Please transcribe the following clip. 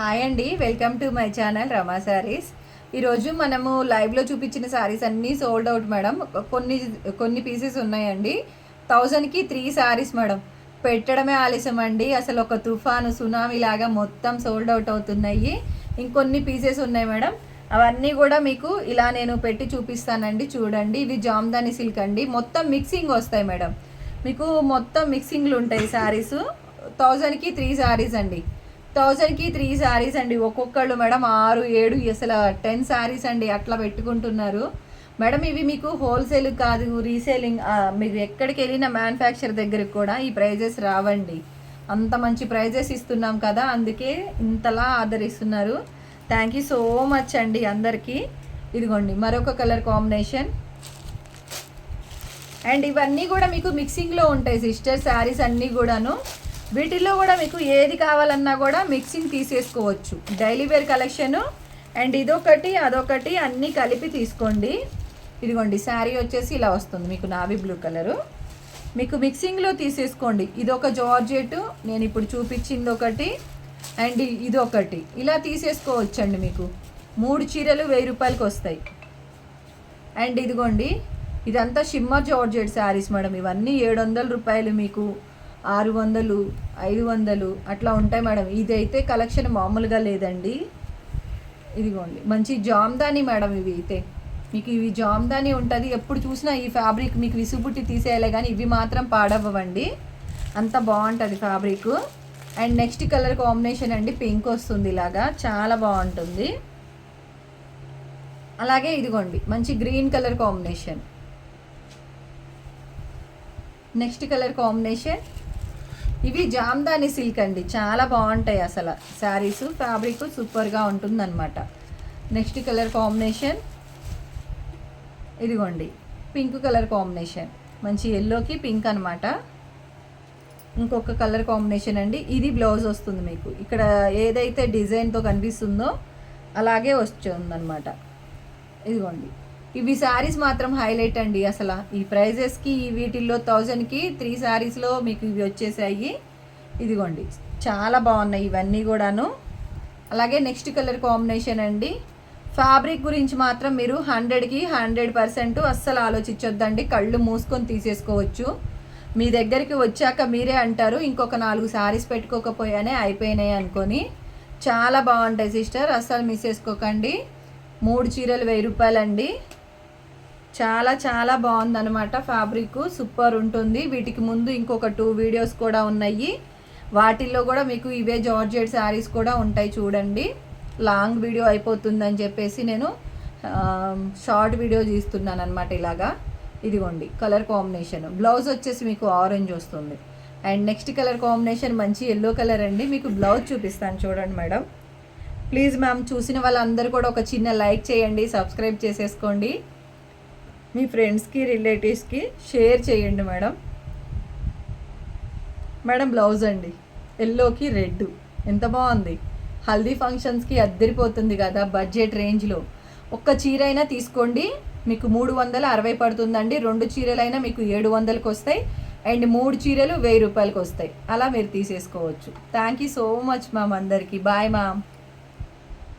Hi అండి welcome to my channel Rama sarees ఈరోజు మనము లైవ్లో చూపించిన శారీస్ అన్నీ సోల్డ్ అవుట్ మేడం. కొన్ని కొన్ని పీసెస్ ఉన్నాయండి. థౌజండ్కి త్రీ శారీస్ మేడం. పెట్టడమే ఆలస్యం అండి. అసలు ఒక తుఫాను సునామీ లాగా మొత్తం సోల్డ్ అవుట్ అవుతున్నాయి. ఇంకొన్ని పీసెస్ ఉన్నాయి మేడం. అవన్నీ కూడా మీకు ఇలా నేను పెట్టి చూపిస్తానండి. చూడండి ఇవి జామ్దాని సిల్క్ అండి. మొత్తం మిక్సింగ్ వస్తాయి మేడం. మీకు మొత్తం మిక్సింగ్లు ఉంటాయి శారీస్ థౌజండ్కి త్రీ శారీస్ అండి. థౌజండ్కి త్రీ శారీస్ అండి. ఒక్కొక్కళ్ళు మేడం ఆరు ఏడు అసలు టెన్ శారీస్ అండి అట్లా పెట్టుకుంటున్నారు. మేడం ఇవి మీకు హోల్సేల్ కాదు రీసేలింగ్ మీకు ఎక్కడికి వెళ్ళిన మ్యానుఫ్యాక్చర్ దగ్గరికి కూడా ఈ ప్రైజెస్ రావండి. అంత మంచి ప్రైజెస్ ఇస్తున్నాం కదా అందుకే ఇంతలా ఆదరిస్తున్నారు థ్యాంక్ యూ సో మచ్ అండి అందరికీ. ఇదిగోండి మరొక కలర్ కాంబినేషన్. అండ్ ఇవన్నీ కూడా మీకు మిక్సింగ్లో ఉంటాయి సిస్టర్ శారీస్ అన్నీ కూడాను. వీటిల్లో కూడా మీకు ఏది కావాలన్నా కూడా మిక్సింగ్ తీసేసుకోవచ్చు. Daily wear collection. అండ్ ఇదొకటి అదొకటి అన్నీ కలిపి తీసుకోండి. ఇదిగోండి శారీ వచ్చేసి ఇలా వస్తుంది. మీకు నావీ బ్లూ కలరు. మీకు మిక్సింగ్లో తీసేసుకోండి. ఇదొక జార్జెట్. నేను ఇప్పుడు చూపించింది ఒకటి అండ్ ఇదొకటి. ఇలా తీసేసుకోవచ్చండి మీకు. మూడు చీరలు వెయ్యి రూపాయలకి వస్తాయి. అండ్ ఇదిగోండి ఇదంతా షిమ్మర్ జార్జెట్ శారీస్ మేడం. ఇవన్నీ ఏడు వందల రూపాయలు మీకు ఆరు వందలు ఐదు వందలు అట్లా ఉంటాయి మేడం. ఇదైతే కలెక్షన్ మామూలుగా లేదండి. ఇదిగోండి. మంచి జామ్దాని మేడం ఇవి అయితే. మీకు ఇవి జామ్దాని ఉంటుంది. ఎప్పుడు చూసినా ఈ ఫ్యాబ్రిక్ మీకు విసుబుట్టి తీసేయాలి కానీ ఇవి మాత్రం పాడవ్వండి అంత బాగుంటుంది fabric. And next colour combination అండి పింక్ వస్తుంది ఇలాగా. చాలా బాగుంటుంది. అలాగే ఇదిగోండి. మంచి green colour combination. Next colour combination ఇవి జామ్దాని సిల్క్ అండి. చాలా బాగుంటాయి అసలు. శారీస్ ఫ్యాబ్రిక్ సూపర్గా ఉంటుందన్నమాట. Next colour combination. ఇదిగోండి. Pink colour combination. మంచి ఎల్లోకి పింక్ అనమాట ఇంకొక కలర్ కాంబినేషన్ అండి. ఇది బ్లౌజ్ వస్తుంది మీకు. ఇక్కడ ఏదైతే డిజైన్తో కనిపిస్తుందో అలాగే వస్తుందన్నమాట. ఇదిగోండి. ఇవి శారీస్ మాత్రం హైలైట్ అండి అసలు. ఈ ప్రైజెస్కి వీటిల్లో థౌజండ్కి త్రీ శారీస్లో మీకు ఇవి వచ్చేసాయి. ఇదిగోండి చాలా బాగున్నాయి ఇవన్నీ కూడాను. అలాగే నెక్స్ట్ కలర్ కాంబినేషన్ అండి. ఫ్యాబ్రిక్ గురించి మాత్రం మీరు హండ్రెడ్కి హండ్రెడ్ పర్సెంట్ అస్సలు ఆలోచించొద్దండి. కళ్ళు మూసుకొని తీసేసుకోవచ్చు. మీ దగ్గరికి వచ్చాక మీరే అంటారు ఇంకొక నాలుగు శారీస్ పెట్టుకోకపోయానే అయిపోయినాయి అనుకొని. చాలా బాగుంటాయి సిస్టర్ అస్సలు మిస్ చేసుకోకండి. మూడు చీరలు వెయ్యి రూపాయలండి. చాలా చాలా బాగుందనమాట ఫ్యాబ్రిక్. సూపర్ ఉంటుంది. వీటికి ముందు ఇంకొక టూ వీడియోస్ కూడా ఉన్నాయి. వాటిల్లో కూడా మీకు ఇవే జార్జెట్ శారీస్ కూడా ఉంటాయి చూడండి. లాంగ్ వీడియో అయిపోతుందని చెప్పేసి నేను షార్ట్ వీడియో తీస్తున్నాను అనమాట ఇలాగా. ఇదిగోండి కలర్ కాంబినేషన్. బ్లౌజ్ వచ్చేసి మీకు ఆరెంజ్ వస్తుంది. అండ్ నెక్స్ట్ కలర్ కాంబినేషన్ మంచి ఎల్లో కలర్ అండి. మీకు బ్లౌజ్ చూపిస్తాను చూడండి మేడం. ప్లీజ్ మ్యామ్ చూసిన వాళ్ళందరూ కూడా ఒక చిన్న లైక్ చేయండి సబ్స్క్రైబ్ చేసేసుకోండి. మీ ఫ్రెండ్స్కి రిలేటివ్స్కి షేర్ చేయండి మేడం. మేడం బ్లౌజ్ అండి. ఎల్లోకి రెడ్ ఎంత బాగుంది. హల్దీ ఫంక్షన్స్కి అద్దరిపోతుంది కదా బడ్జెట్ రేంజ్లో. ఒక్క చీర అయినా తీసుకోండి. మీకు మూడు వందల అరవై పడుతుందండి. రెండు చీరలైనా మీకు ఏడు వందలకు వస్తాయి. అండ్ మూడు చీరలు వెయ్యి రూపాయలకి వస్తాయి. అలా మీరు తీసేసుకోవచ్చు. Thank you so much ma'am అందరికీ. Bye ma'am.